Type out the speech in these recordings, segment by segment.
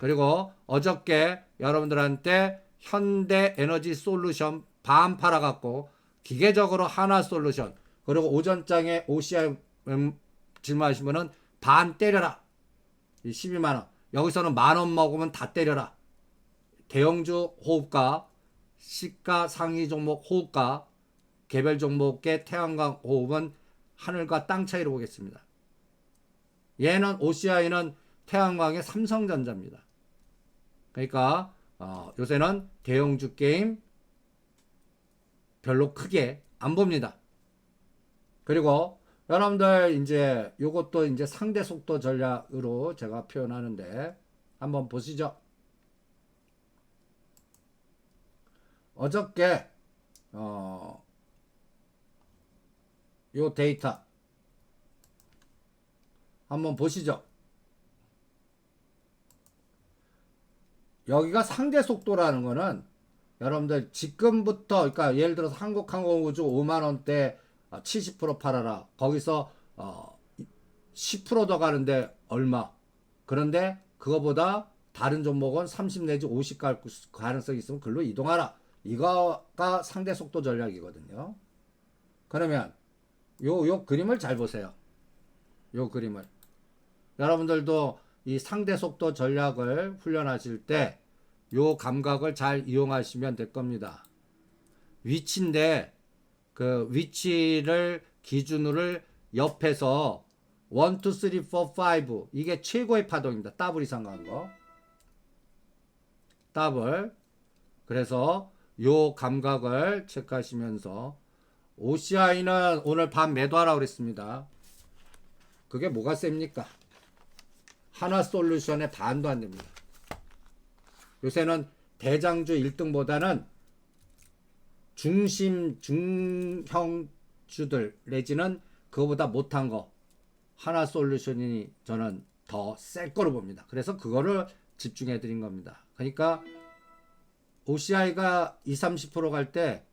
그리고 어저께 여러분들한테 현대 에너지 솔루션 반 팔아갖고 기계적으로 하나 솔루션 그리고 오전장에 OCI 음, 질문하신 분은 반 때려라. 이 12만 원. 여기서는 만원 먹으면 다 때려라. 대형주 호흡가, 시가 상위 종목 호흡가, 개별 종목의 태양광 호흡은 하늘과 땅 차이로 보겠습니다. 얘는 OCI는 태양광의 삼성전자입니다. 그러니까 어, 요새는 대형주 게임 별로 크게 안 봅니다. 그리고 여러분들 이제 요것도 이제 상대 속도 전략으로 제가 표현하는데 한번 보시죠. 어저께 어, 요 데이터 한번 보시죠. 여기가 상대 속도라는 거는 여러분들 지금부터 그러니까 예를 들어서 한국항공우주 5만 원대 70% 팔아라. 거기서 어, 10%더 가는데 얼마? 그런데 그거보다 다른 종목은 30 내지 50 갈 가능성이 있으면 글로 이동하라. 이거가 상대 속도 전략이거든요. 그러면 요, 요 그림을 잘 보세요. 요 그림을. 여러분들도 이 상대 속도 전략을 훈련하실 때 요 감각을 잘 이용하시면 될 겁니다. 위치인데 그 위치를 기준으로 옆에서 1, 2, 3, 4, 5 이게 최고의 파동입니다. 더블 이상 간 거. 더블. 그래서 요 감각을 체크하시면서 OCI는 오늘 밤 매도하라고 그랬습니다. 그게 뭐가 셉니까? 하나 솔루션의 반도 안 됩니다. 요새는 대장주 1등보다는 중심 중형주들 내지는 그거보다 못한 거 하나 솔루션이 저는 더 셀 거로 봅니다. 그래서 그거를 집중해 드린 겁니다. 그러니까 OCI가 20, 30%갈 때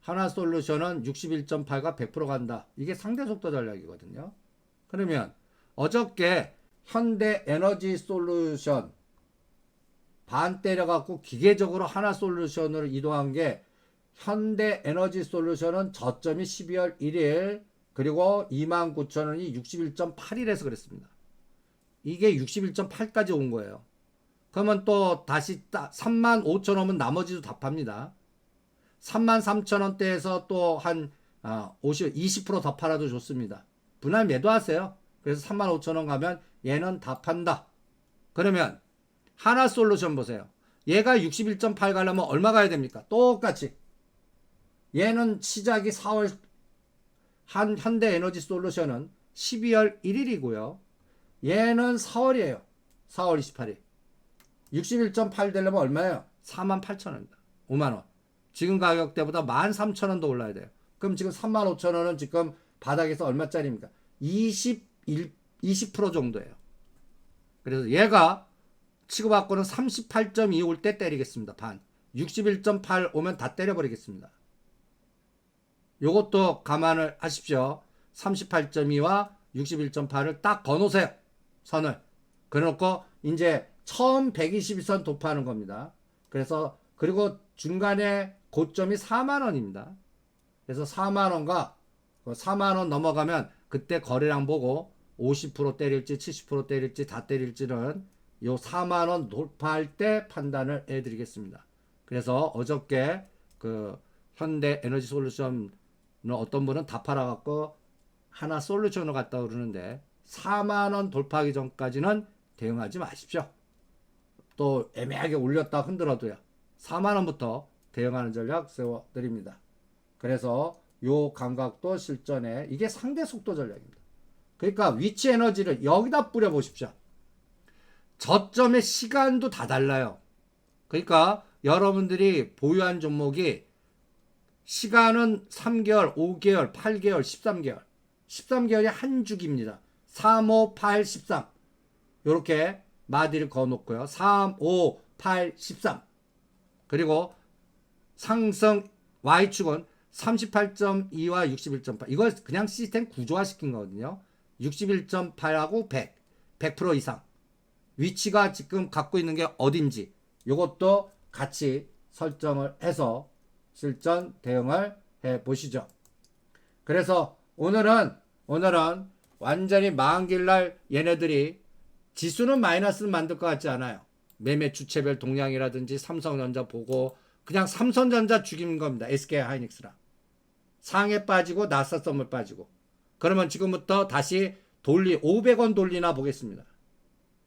하나 솔루션은 61.8가 100% 간다. 이게 상대 속도 전략이거든요. 그러면 어저께 현대 에너지 솔루션 반 때려갖고 기계적으로 하나 솔루션으로 이동한 게 현대 에너지 솔루션은 저점이 12월 1일 그리고 29,000원이 61.8일에서 그랬습니다. 이게 61.8까지 온 거예요. 그러면 또 다시 35,000원 오면 나머지도 다 팝니다. 33,000원대에서 또 한 50, 20%더 팔아도 좋습니다. 분할 매도하세요. 그래서 35,000원 가면 얘는 다 판다. 그러면 하나 솔루션 보세요. 얘가 61.8 가려면 얼마 가야 됩니까? 똑같이. 얘는 시작이 4월 한 현대 에너지 솔루션은 12월 1일이고요. 얘는 4월이에요. 4월 28일. 61.8 되려면 얼마예요? 48,000원입니다. 5만 원. 지금 가격대보다 13,000원도 올라야 돼요. 그럼 지금 35,000원은 지금 바닥에서 얼마짜리입니까? 21 20% 정도예요. 그래서 얘가 치고받고는 38.2 올 때 때리겠습니다. 반. 61.8 오면 다 때려버리겠습니다. 요것도 감안을 하십시오. 38.2와 61.8을 딱 거놓으세요. 선을. 그래놓고 이제 처음 121선 도파하는 겁니다. 그래서 그리고 중간에 고점이 4만 원입니다. 그래서 4만 원과 4만 원 넘어가면 그때 거래량 보고 50% 때릴지 70% 때릴지 다 때릴지는 요 4만 원 돌파할 때 판단을 해 드리겠습니다. 그래서 어저께 그 현대 에너지 솔루션은 어떤 분은 다 팔아 갖고 하나 솔루션으로 갔다 그러는데 4만 원 돌파하기 전까지는 대응하지 마십시오. 또 애매하게 올렸다 흔들어도요. 4만 원부터 대응하는 전략 세워 드립니다. 그래서 요 감각도 실전에 이게 상대 속도 전략입니다. 그러니까 위치 에너지를 여기다 뿌려 보십시오. 저점의 시간도 다 달라요. 그러니까 여러분들이 보유한 종목이 시간은 3개월, 5개월, 8개월, 13개월. 13개월이 한 주기입니다. 3, 5, 8, 13. 요렇게 마디를 그어 놓고요. 3, 5, 8, 13. 그리고 상승 Y축은 38.2와 61.8. 이걸 그냥 시스템 구조화 시킨 거거든요. 61.8하고 100. 100% 이상. 위치가 지금 갖고 있는 게 어딘지 이것도 같이 설정을 해서 실전 대응을 해 보시죠. 그래서 오늘은 오늘은 완전히 만길날 얘네들이 지수는 마이너스를 만들 것 같지 않아요. 매매 주체별 동향이라든지 삼성전자 보고 그냥 삼성전자 죽이는 겁니다. SK 하이닉스랑 상해 빠지고 나사썸을 빠지고 그러면 지금부터 다시 돌리 500원 돌리나 보겠습니다.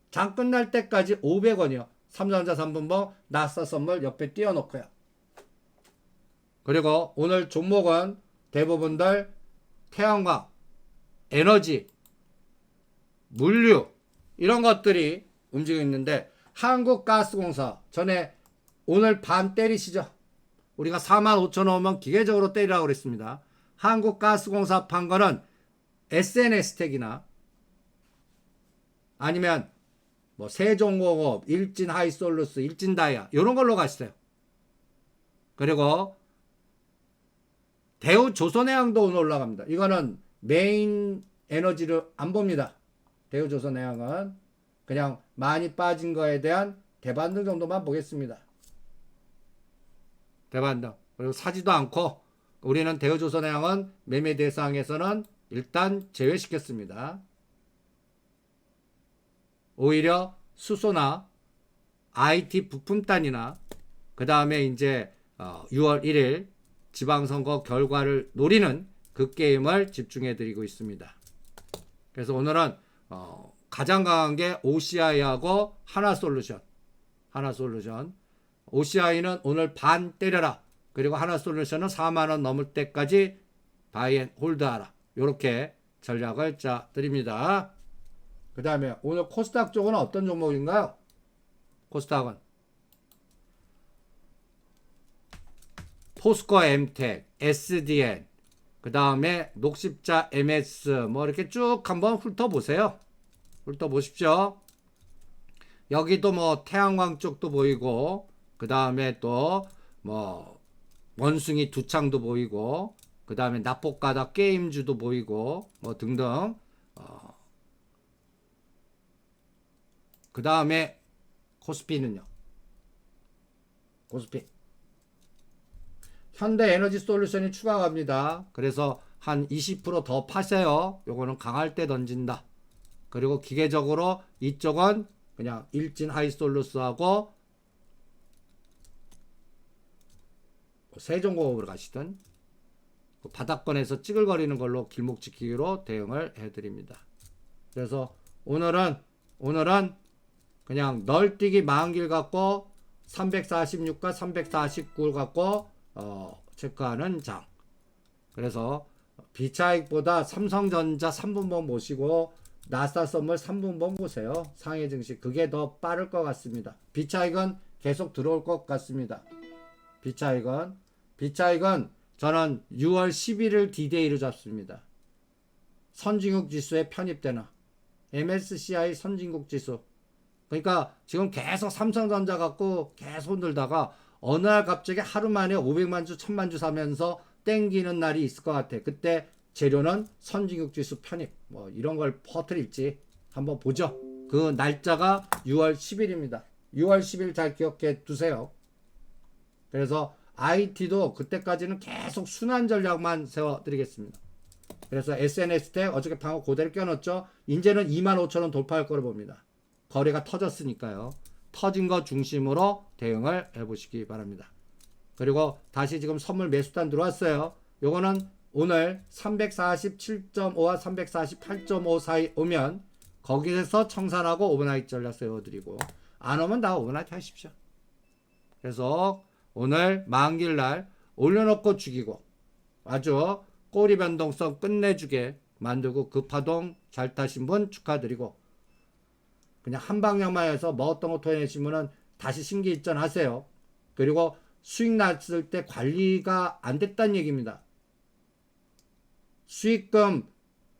장 끝날 때까지 500원이요. 삼성전자 3분봉 나사 선물 옆에 띄워놓고요. 그리고 오늘 종목은 대부분들 태양광, 에너지, 물류 이런 것들이 움직이고 있는데 한국가스공사 전에 오늘 반 때리시죠. 우리가 4만 5천 원면 기계적으로 때리라고 그랬습니다. 한국가스공사 판 거는 SNS텍이나 아니면 뭐 세종공업, 일진 하이솔루스, 일진 다이아 이런 걸로 가시세요. 그리고 대우 조선해양도 오늘 올라갑니다. 이거는 메인 에너지를 안 봅니다. 대우 조선해양은 그냥 많이 빠진 거에 대한 대반등 정도만 보겠습니다. 대반등. 그리고 사지도 않고 우리는 대우 조선해양은 매매 대상에서는 일단 제외시켰습니다. 오히려 수소나 IT 부품단이나 그 다음에 이제 어, 6월 1일 지방선거 결과를 노리는 그 게임을 집중해 드리고 있습니다. 그래서 오늘은 어, 가장 강한 게 OCI하고 하나솔루션. 하나솔루션. OCI는 오늘 반 때려라. 그리고 하나솔루션은 4만 원 넘을 때까지 바이앤 홀드하라. 이렇게 전략을 짜 드립니다. 그 다음에 오늘 코스닥 쪽은 어떤 종목인가요? 코스닥은 포스코 엠텍, SDN, 그 다음에 녹십자 MS 뭐 이렇게 쭉 한번 훑어보세요. 훑어보십시오. 여기도 뭐 태양광 쪽도 보이고 그 다음에 또 뭐 원숭이 두창도 보이고 그 다음에 납복가닥 게임주도 보이고 뭐 등등 어, 그 다음에 코스피는요. 코스피. 현대 에너지 솔루션이 추가 갑니다. 그래서 한 20%더 파세요. 요거는 강할 때 던진다. 그리고 기계적으로 이쪽은 그냥 일진 하이솔루스하고 세종공업으로 가시든 그 바닥권에서 찌글거리는 걸로 길목 지키기로 대응을 해드립니다. 그래서 오늘은 오늘은 그냥 널뛰기 만길 갖고 346과 349를 갖고 어, 체크하는 장. 그래서 비차익보다 삼성전자 3분봉 모시고 나스닥 선물 3분봉 보세요. 상해 증시 그게 더 빠를 것 같습니다. 비차익은 계속 들어올 것 같습니다. 비차익은 비차익은 저는 6월 11일 디데이로 잡습니다. 선진국 지수에 편입되나 MSCI 선진국 지수 그러니까 지금 계속 삼성전자 갖고 계속 흔들다가 어느 날 갑자기 하루 만에 500만 주, 1000만 주 사면서 땡기는 날이 있을 것 같아. 그때 재료는 선진국 지수 편입 뭐 이런 걸 퍼뜨릴지 한번 보죠. 그 날짜가 6월 10일입니다. 6월 10일 잘 기억해 두세요. 그래서 IT도 그때까지는 계속 순환 전략만 세워드리겠습니다. 그래서 SNS 텍 어저께 방어 고대를 껴넣었죠. 이제는 2만 5천 원 돌파할 거로 봅니다. 거래가 터졌으니까요. 터진 거 중심으로 대응을 해보시기 바랍니다. 그리고 다시 지금 선물 매수단 들어왔어요. 요거는 오늘 347.5와 348.5 사이 오면 거기에서 청산하고 오버나이트 전략 세워드리고 안 오면 다 오버나이트 하십시오. 그래서 오늘 만길날 올려놓고 죽이고 아주 꼬리 변동성 끝내주게 만들고 그 파동 잘 타신 분 축하드리고 그냥 한 방향만 해서 먹었던 거 토해내시면은 다시 신기일전 하세요. 그리고 수익 났을 때 관리가 안 됐다는 얘기입니다. 수익금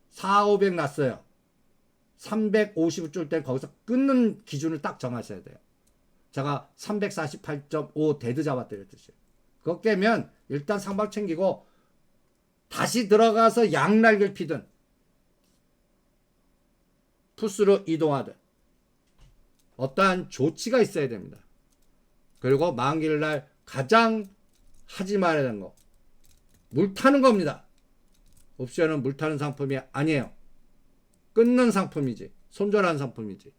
4, 500 났어요. 350을 줄때 거기서 끊는 기준을 딱 정하셔야 돼요. 제가 348.5 데드 뜻이에요. 그거 깨면 일단 상방 챙기고 다시 들어가서 양날개를 피든 푸스로 이동하든 어떠한 조치가 있어야 됩니다. 그리고 만기일 날 가장 하지 말아야 되는 거. 물 타는 겁니다. 옵션은 물 타는 상품이 아니에요. 끊는 상품이지. 손절한 상품이지.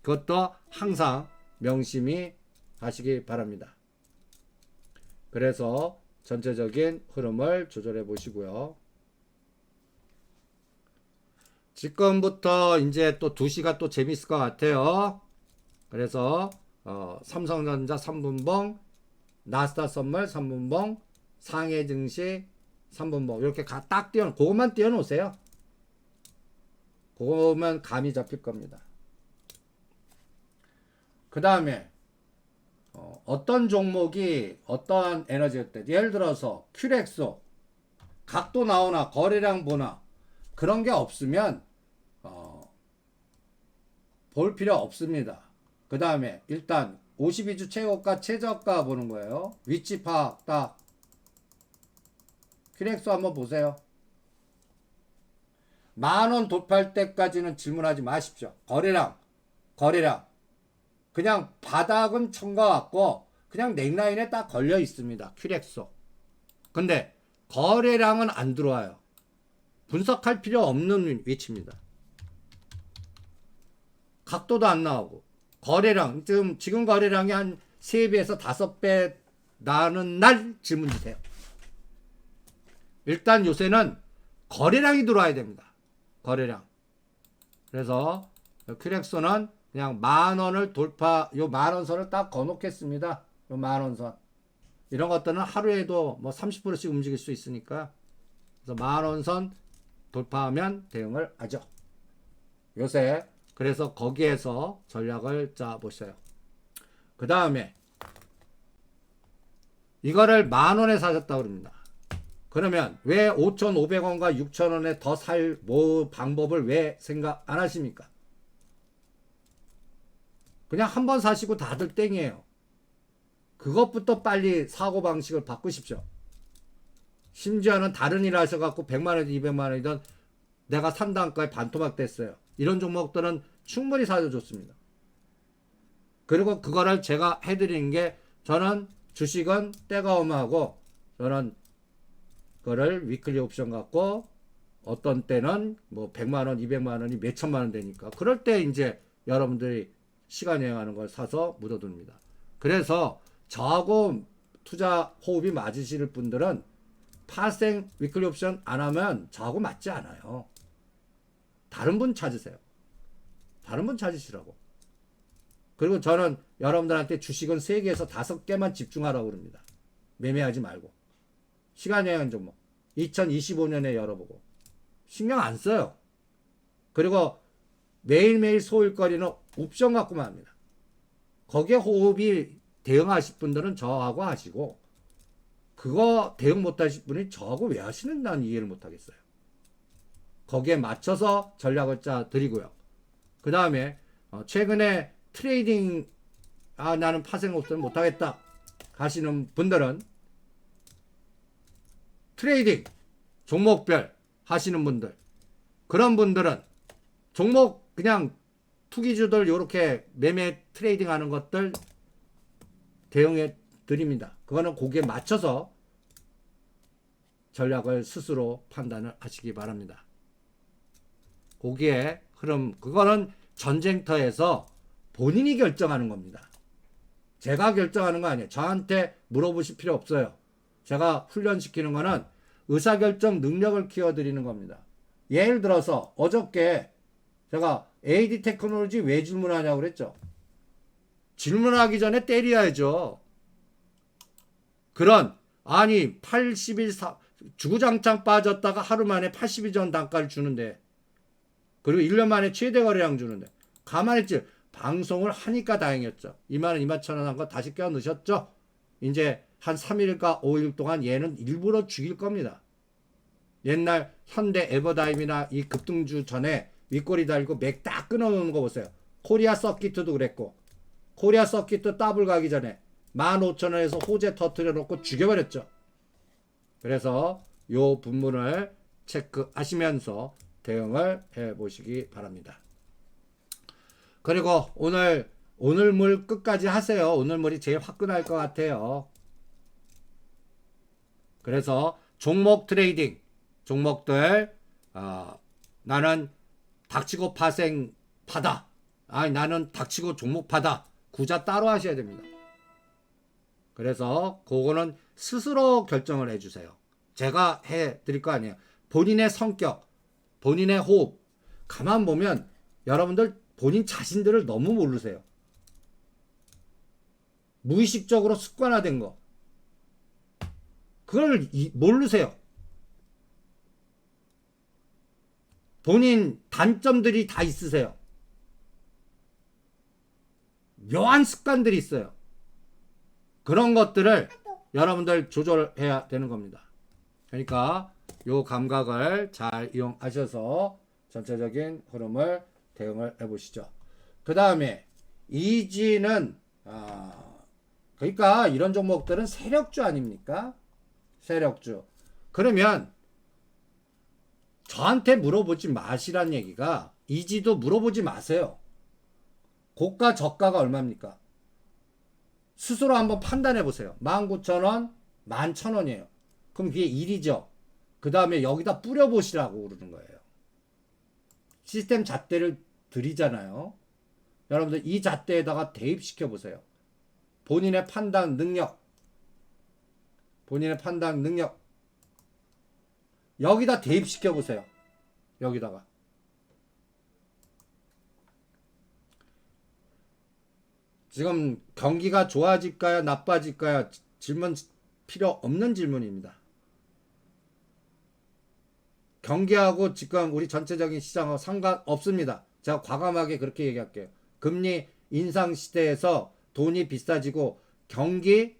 그것도 항상 명심히 하시기 바랍니다. 그래서 전체적인 흐름을 조절해 보시고요. 지금부터 이제 또 2시가 또 재밌을 것 같아요. 그래서 어, 삼성전자 3분봉, 나스닥 선물 3분봉, 상해 증시 3분봉 이렇게 가- 딱 띄워 그것만 띄워 놓으세요. 그거면 감이 잡힐 겁니다. 그 다음에 어, 어떤 종목이 어떠한 에너지일 때 예를 들어서 큐렉소 각도 나오나 거래량 보나 그런 게 없으면 어, 볼 필요 없습니다. 그 다음에 일단 52주 최고가 최저가 보는 거예요. 위치 파악 딱 큐렉소 한번 보세요. 만원 돌파할 때까지는 질문하지 마십시오. 거래량, 거래량. 그냥 바닥은 청과 같고 그냥 넥라인에 딱 걸려 있습니다. 큐렉소. 근데 거래량은 안 들어와요. 분석할 필요 없는 위치입니다. 각도도 안 나오고 거래량 지금 지금 거래량이 한 3배에서 5배 나는 날 질문 주세요. 일단 요새는 거래량이 들어와야 됩니다. 거래량. 그래서 큐렉소는 그냥 만 원을 돌파 요 만 원 선을 딱 거놓겠습니다. 요 만 원 선. 이런 것들은 하루에도 뭐 30%씩 움직일 수 있으니까 그래서 만 원선 돌파하면 대응을 하죠. 요새 그래서 거기에서 전략을 짜 보세요. 그 다음에 이거를 만 원에 사셨다 그럽니다. 그러면 왜 5,500원과 6,000원에 더 살 뭐 방법을 왜 생각 안 하십니까? 그냥 한 번 사시고 다들 땡이에요. 그것부터 빨리 사고 방식을 바꾸십시오. 심지어는 다른 일 하셔 갖고 100만원, 200만 원이던 내가 산 단가에 반토막 됐어요. 이런 종목들은 충분히 사도 좋습니다. 그리고 그거를 제가 해 드리는 게 저는 주식은 때가 오면 하고 저는 그거를 위클리 옵션 갖고 어떤 때는 뭐 100만 원, 200만 원이 몇 천만 원 되니까 그럴 때 이제 여러분들이 시간 여행하는 걸 사서 묻어둡니다. 그래서 저하고 투자 호흡이 맞으실 분들은 파생 위클리 옵션 안 하면 저하고 맞지 않아요. 다른 분 찾으세요. 다른 분 찾으시라고. 그리고 저는 여러분들한테 주식은 3개에서 5개만 집중하라고 그럽니다. 매매하지 말고. 시간 여행 종목. 2025년에 열어보고. 신경 안 써요. 그리고 매일매일 소일거리는 옵션 갖고만 합니다. 거기에 호흡이 대응하실 분들은 저하고 하시고, 그거 대응 못 하실 분이 저하고 왜 하시는 난 이해를 못 하겠어요. 거기에 맞춰서 전략을 짜 드리고요. 그 다음에 어, 최근에 트레이딩 아 나는 파생 옵션 못 하겠다 하시는 분들은 트레이딩 종목별 하시는 분들 그런 분들은 종목 그냥 투기주들 요렇게 매매 트레이딩 하는 것들 대응해 드립니다. 그거는 거기에 맞춰서 전략을 스스로 판단을 하시기 바랍니다. 거기에 흐름 그거는 전쟁터에서 본인이 결정하는 겁니다. 제가 결정하는 거 아니에요. 저한테 물어보실 필요 없어요. 제가 훈련시키는 거는 의사결정 능력을 키워드리는 겁니다. 예를 들어서 어저께 제가 AD 테크놀로지 왜 질문하냐고 그랬죠. 질문하기 전에 때려야죠. 그런 아니 80일 사, 주구장창 빠졌다가 하루 만에 80일 전 단가를 주는데 그리고 1년 만에 최대 거래량 주는데 가만히 있지 방송을 하니까 다행이었죠. 2만원 2만 천원 한 거 다시 껴 넣으셨죠. 이제 한 3일과 5일 동안 얘는 일부러 죽일 겁니다. 옛날 현대 에버다임이나 이 급등주 전에 윗꼬리 달고 맥 딱 끊어놓는 거 보세요. 코리아 서킷도 그랬고 코리아 서킷도 더블 가기 전에 15,000원에서 호재 터트려 놓고 죽여버렸죠. 그래서 요 부분을 체크하시면서 대응을 해 보시기 바랍니다. 그리고 오늘 오늘 물 끝까지 하세요. 오늘 물이 제일 화끈할 것 같아요. 그래서 종목 트레이딩 종목들 어, 나는 닥치고 파생 파다. 아니 나는 닥치고 종목 파다. 구자 따로 하셔야 됩니다. 그래서 그거는 스스로 결정을 해주세요. 제가 해 드릴 거 아니에요. 본인의 성격, 본인의 호흡. 가만 보면 여러분들 본인 자신들을 너무 모르세요. 무의식적으로 습관화된 거. 그걸 이- 모르세요. 본인 단점들이 다 있으세요. 묘한 습관들이 있어요. 그런 것들을 여러분들 조절해야 되는 겁니다. 그러니까 요 감각을 잘 이용하셔서 전체적인 흐름을 대응을 해보시죠. 그 다음에 이지는 아, 그러니까 이런 종목들은 세력주 아닙니까? 세력주. 그러면 저한테 물어보지 마시란 얘기가 이지도 물어보지 마세요. 고가 저가가 얼마입니까? 스스로 한번 판단해 보세요. 19,000원, 11,000원이에요. 그럼 그게 1이죠. 그 다음에 여기다 뿌려보시라고 그러는 거예요. 시스템 잣대를 드리잖아요. 여러분들 이 잣대에다가 대입시켜 보세요. 본인의 판단 능력. 본인의 판단 능력. 여기다 대입시켜 보세요. 여기다가. 지금 경기가 좋아질까요? 나빠질까요? 지- 질문 필요 없는 질문입니다. 경기하고 지금 우리 전체적인 시장하고 상관없습니다. 제가 과감하게 그렇게 얘기할게요. 금리 인상 시대에서 돈이 비싸지고 경기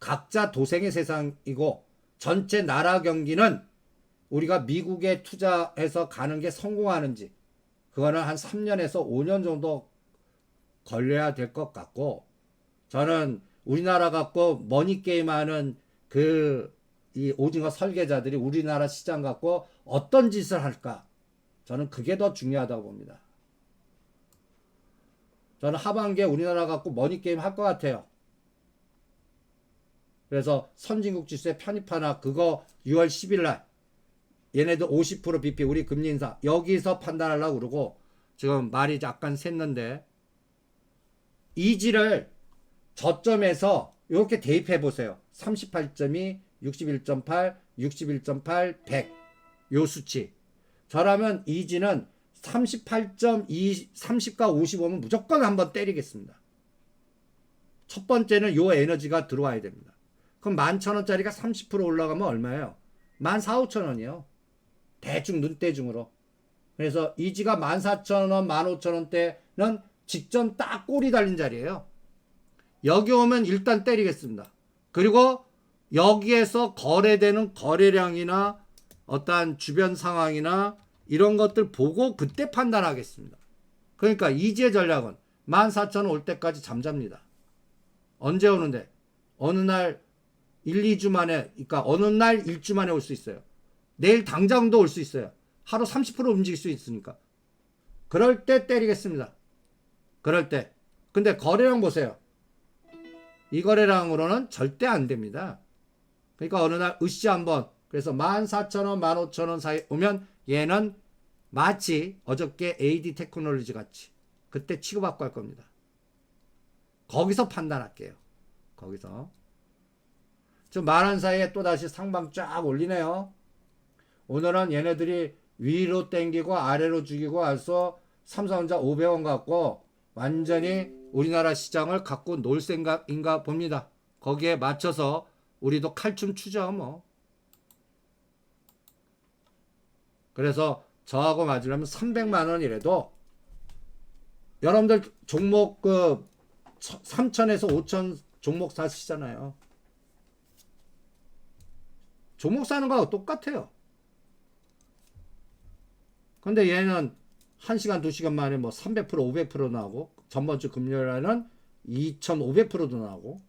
각자 도생의 세상이고 전체 나라 경기는 우리가 미국에 투자해서 가는 게 성공하는지 그거는 한 3년에서 5년 정도 걸려야 될 것 같고 저는 우리나라 갖고 머니 게임 하는 그 이 오징어 설계자들이 우리나라 시장 갖고 어떤 짓을 할까? 저는 그게 더 중요하다고 봅니다. 저는 하반기에 우리나라 갖고 머니 게임 할 것 같아요. 그래서 선진국 지수에 편입하나 그거 6월 10일 날 얘네들 50% BP 우리 금리 인사 여기서 판단하려고 그러고 지금 말이 약간 샜는데 이지를 저점에서 이렇게 대입해 보세요. 38.2, 61.8, 61.8, 100. 요 수치. 저라면 이지는 38.2, 30과 55면 무조건 한번 때리겠습니다. 첫 번째는 요 에너지가 들어와야 됩니다. 그럼 11,000원짜리가 30% 올라가면 얼마예요? 14,000, 5,000원이요. 대충 눈대중으로. 그래서 이지가 14,000원, 15,000원대는 직전 딱 꼬리 달린 자리예요. 여기 오면 일단 때리겠습니다. 그리고 여기에서 거래되는 거래량이나 어떠한 주변 상황이나 이런 것들 보고 그때 판단하겠습니다. 그러니까 이지의 전략은 14,000원 올 때까지 잠잡니다. 언제 오는데? 어느 날 1, 2주 만에, 그러니까 어느 날 1주 만에 올 수 있어요. 내일 당장도 올 수 있어요. 하루 30% 움직일 수 있으니까. 그럴 때 때리겠습니다. 그럴 때. 근데 거래량 보세요. 이 거래량으로는 절대 안 됩니다. 그러니까 어느 날 으쌰 한번 그래서 14,000원, 15,000원 사이 오면 얘는 마치 어저께 AD 테크놀로지 같이 그때 취급받고 할 겁니다. 거기서 판단할게요. 거기서. 좀 말한 사이에 또 다시 상방 쫙 올리네요. 오늘은 얘네들이 위로 땡기고 아래로 죽이고 해서 삼성전자 500원 갖고 완전히 우리나라 시장을 갖고 놀 생각인가 봅니다. 거기에 맞춰서 우리도 칼춤 추죠 뭐. 그래서 저하고 맞으려면 300만 원이라도 여러분들 종목 그 3천에서 5천 종목 사시잖아요. 종목 사는 거하고 똑같아요. 근데 얘는 1시간, 2시간 만에 뭐 300%, 500% 나오고 전번 주 금요일에는 2,500%도 나오고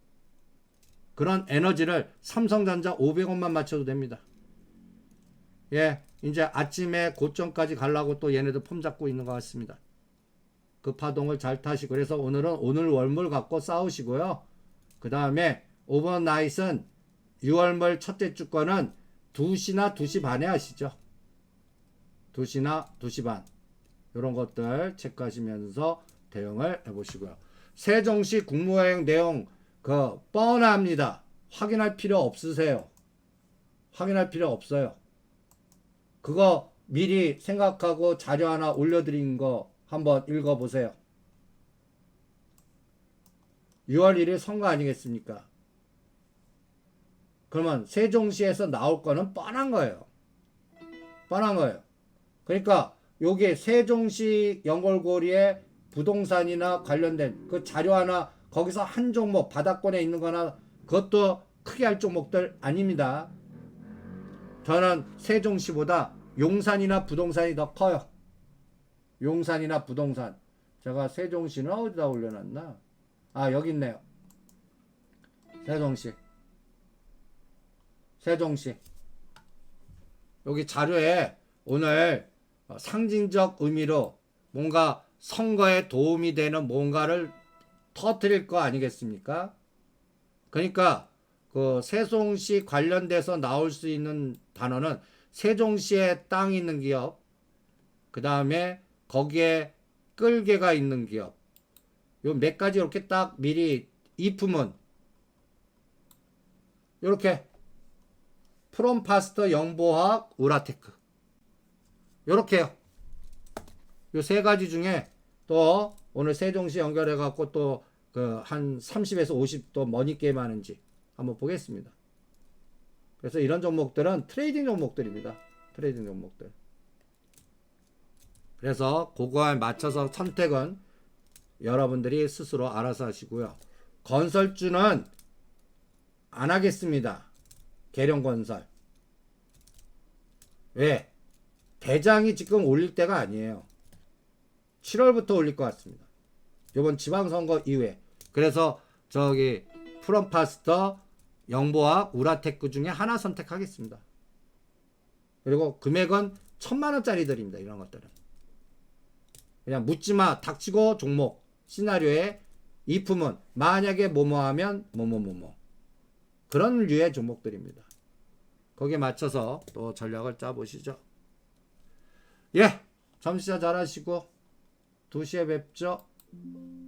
그런 에너지를 삼성전자 500원만 맞춰도 됩니다. 예, 이제 아침에 고점까지 가려고 또 얘네들 폼 잡고 있는 것 같습니다. 그 파동을 잘 타시고 그래서 오늘은 오늘 월물 갖고 싸우시고요. 그 다음에 오버나잇은 6월물 첫째 주권은 2시나 2시 반에 하시죠. 2시나 2시 반. 이런 것들 체크하시면서 대응을 해보시고요. 세종시 국무여행 내용 그 뻔합니다. 확인할 필요 없으세요. 확인할 필요 없어요. 그거 미리 생각하고 자료 하나 올려드린 거 한번 읽어보세요. 6월 1일 선거 아니겠습니까? 그러면 세종시에서 나올 거는 뻔한 거예요. 뻔한 거예요. 그러니까 요게 세종시 연골고리에 부동산이나 관련된 그 자료 하나 거기서 한 종목 바닥권에 있는 거나 그것도 크게 할 종목들 아닙니다. 저는 세종시보다 용산이나 부동산이 더 커요. 용산이나 부동산. 제가 세종시는 어디다 올려놨나? 아, 여기 있네요. 세종시. 세종시. 여기 자료에 오늘 어, 상징적 의미로 뭔가 선거에 도움이 되는 뭔가를 터뜨릴 거 아니겠습니까? 그러니까 그 세종시 관련돼서 나올 수 있는 단어는 세종시에 땅이 있는 기업, 그 다음에 거기에 끌개가 있는 기업, 요 몇 가지 이렇게 딱 미리 이품은 이렇게. 프롬파스터 영보학 우라테크 요렇게요. 요 세 가지 중에 또 오늘 세종시 연결해 갖고 또 그 한 30에서 50또 머니 게임 하는지 한번 보겠습니다. 그래서 이런 종목들은 트레이딩 종목들입니다. 트레이딩 종목들. 그래서 그거에 맞춰서 선택은 여러분들이 스스로 알아서 하시고요. 건설주는 안 하겠습니다. 계룡건설. 왜? 대장이 지금 올릴 때가 아니에요. 7월부터 올릴 것 같습니다. 이번 지방선거 이후에. 그래서 저기 프롬파스터, 영보와 우라테크 중에 하나 선택하겠습니다. 그리고 금액은 천만 원짜리들입니다. 이런 것들은. 그냥 묻지마 닥치고 종목 시나리오에 이 품은 만약에 뭐뭐 하면 뭐뭐뭐뭐 그런 류의 종목들입니다. 거기에 맞춰서 또 전략을 짜 보시죠. 예, 점심시작 잘하시고 2시에 뵙죠.